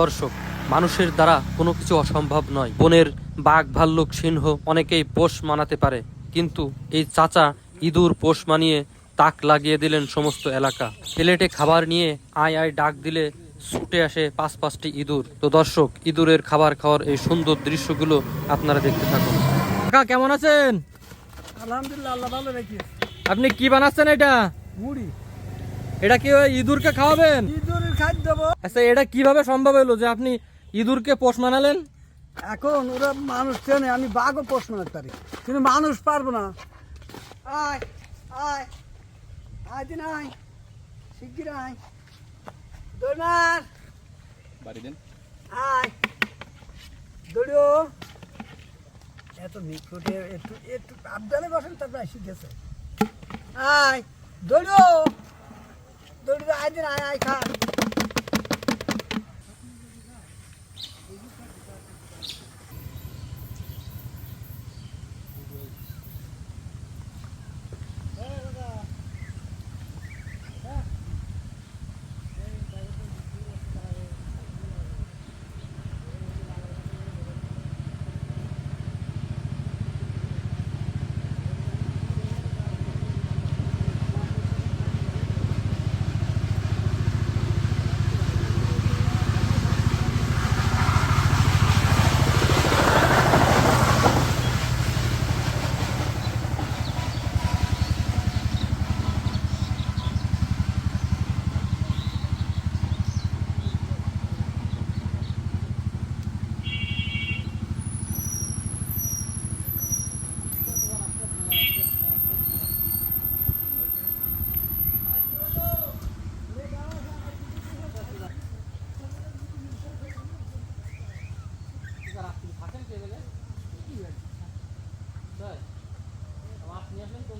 দর্শক মানুষের দ্বারা কোনো কিছু অসম্ভব নয়। বনের বাঘ ভাল্লুক সিংহ অনেকেই পোষ মানাতে পারে কিন্তু এই চাচা ইঁদুর পোষ মানিয়ে তাক লাগিয়ে দিলেন সমস্ত এলাকা। প্লেটে খাবার নিয়ে আয় আয় ডাক দিলে ছুটে আসে পাঁচ পাঁচটি ইঁদুর। তো দর্শক ইঁদুরের খাবার খাওয়ার এই সুন্দর দৃশ্যগুলো আপনারা দেখতে থাকুন। কাকা কেমন আছেন? আলহামদুলিল্লাহ আল্লাহ ভালো রাখি আপনি কি বানাচ্ছেন এটা? মুড়ি। এটা কি ইঁদুরকে খাওয়াবেন? ইঁদুরের খাদ্য দেবো আচ্ছা এটা কীভাবে সম্ভব হলো যে আপনি ইঁদুরকে পোষ মানালেন? এখন ওরা মানুষ চেনে আমি বাঘও প্রশ্ন পারি। কিন্তু মানুষ পারব না। আয় আয় আয় দিন আয় শিগগির আয়। দৌড়মার বাড়ি দেন। আয় দৌড়ো। এত একটু একটু আবদালে বসেন তারপরে শিখেছে আয় দৌড়ো। 赶紧来呀，一看。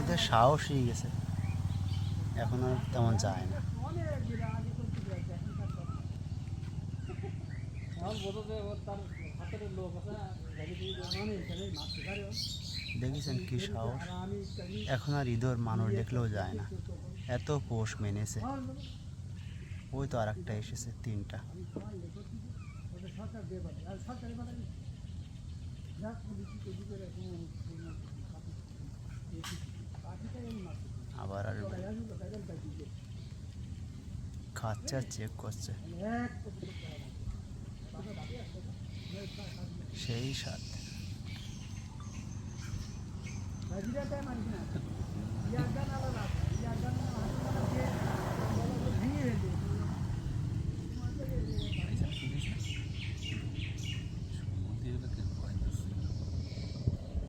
এদের সাহস হয়ে গেছে। এখন আর তেমন যায় না। দেখেছেন কি সাহস? এখন আর ইঁদুর মানুষ দেখলেও যায় না। এত পোষ মেনেছে। ওই তো আর একটা এসেছে, তিনটা। আবার আসবে খাচ্ছে আর চেক করছে। সেই স্বাদ। हजिऱ्या काय म्हणते ना या गणाला लाभ या गणाला